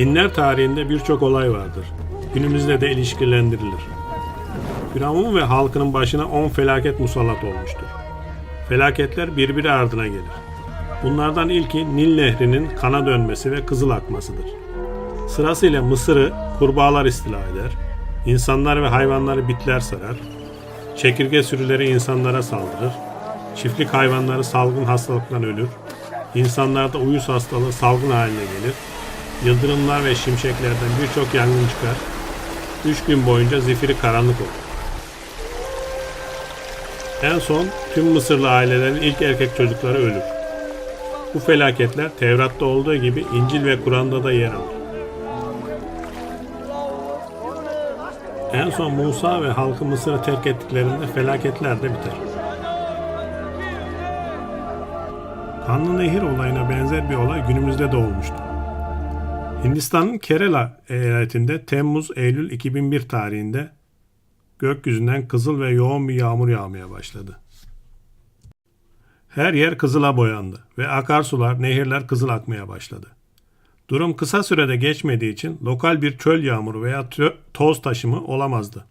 Dinler tarihinde birçok olay vardır. Günümüzde de ilişkilendirilir. Firavun ve halkının başına on felaket musallat olmuştur. Felaketler birbiri ardına gelir. Bunlardan ilki Nil Nehri'nin kana dönmesi ve kızıl akmasıdır. Sırasıyla Mısır'ı kurbağalar istila eder, insanlar ve hayvanları bitler sarar, çekirge sürüleri insanlara saldırır, çiftlik hayvanları salgın hastalıktan ölür, insanlarda uyuz hastalığı salgın haline gelir, yıldırımlar ve şimşeklerden birçok yangın çıkar, üç gün boyunca zifiri karanlık olur. En son tüm Mısırlı ailelerin ilk erkek çocukları ölür. Bu felaketler Tevrat'ta olduğu gibi İncil ve Kur'an'da da yer alır. En son Musa ve halkı Mısır'ı terk ettiklerinde felaketler de biter. Kanlı Nehir olayına benzer bir olay günümüzde de olmuştu. Hindistan'ın Kerala eyaletinde Temmuz-Eylül 2001 tarihinde gökyüzünden kızıl ve yoğun bir yağmur yağmaya başladı. Her yer kızıla boyandı ve akarsular, nehirler kızıl akmaya başladı. Durum kısa sürede geçmediği için lokal bir çöl yağmuru veya toz taşımı olamazdı.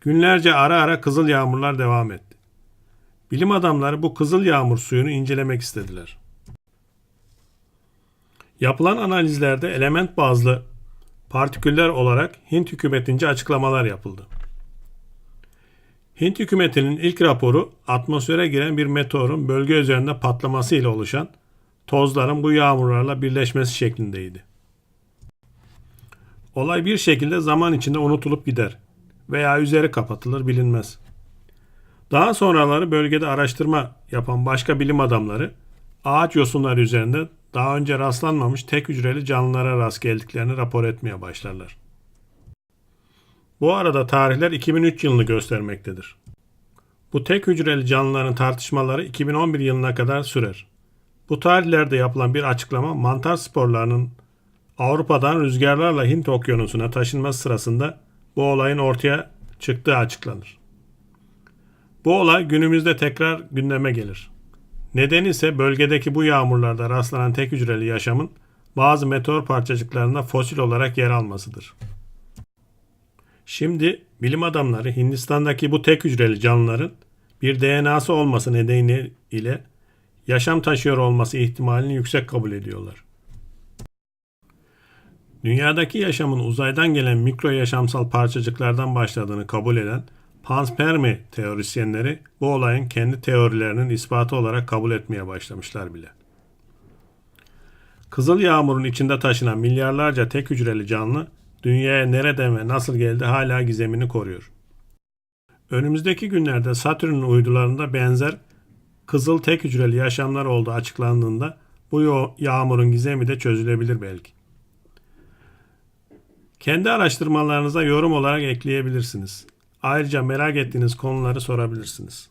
Günlerce ara ara kızıl yağmurlar devam etti. Bilim adamları bu kızıl yağmur suyunu incelemek istediler. Yapılan analizlerde element bazlı partiküller olarak Hint hükümetince açıklamalar yapıldı. Hint hükümetinin ilk raporu atmosfere giren bir meteorun bölge üzerinde patlaması ile oluşan tozların bu yağmurlarla birleşmesi şeklindeydi. Olay bir şekilde zaman içinde unutulup gider veya üzeri kapatılır bilinmez. Daha sonraları bölgede araştırma yapan başka bilim adamları ağaç yosunları üzerinde daha önce rastlanmamış tek hücreli canlılara rast geldiklerini rapor etmeye başlarlar. Bu arada tarihler 2003 yılını göstermektedir. Bu tek hücreli canlıların tartışmaları 2011 yılına kadar sürer. Bu tarihlerde yapılan bir açıklama mantar sporlarının Avrupa'dan rüzgarlarla Hint okyanusuna taşınması sırasında bu olayın ortaya çıktığı açıklanır. Bu olay günümüzde tekrar gündeme gelir. Nedeni ise bölgedeki bu yağmurlarda rastlanan tek hücreli yaşamın bazı meteor parçacıklarında fosil olarak yer almasıdır. Şimdi bilim adamları Hindistan'daki bu tek hücreli canlıların bir DNA'sı olması nedeniyle yaşam taşıyor olması ihtimalini yüksek kabul ediyorlar. Dünyadaki yaşamın uzaydan gelen mikro yaşamsal parçacıklardan başladığını kabul eden panspermi teorisyenleri bu olayın kendi teorilerinin ispatı olarak kabul etmeye başlamışlar bile. Kızıl yağmurun içinde taşınan milyarlarca tek hücreli canlı dünyaya nereden ve nasıl geldi hala gizemini koruyor. Önümüzdeki günlerde Satürn'ün uydularında benzer kızıl tek hücreli yaşamlar olduğu açıklandığında bu yağmurun gizemi de çözülebilir belki. Kendi araştırmalarınıza yorum olarak ekleyebilirsiniz. Ayrıca merak ettiğiniz konuları sorabilirsiniz.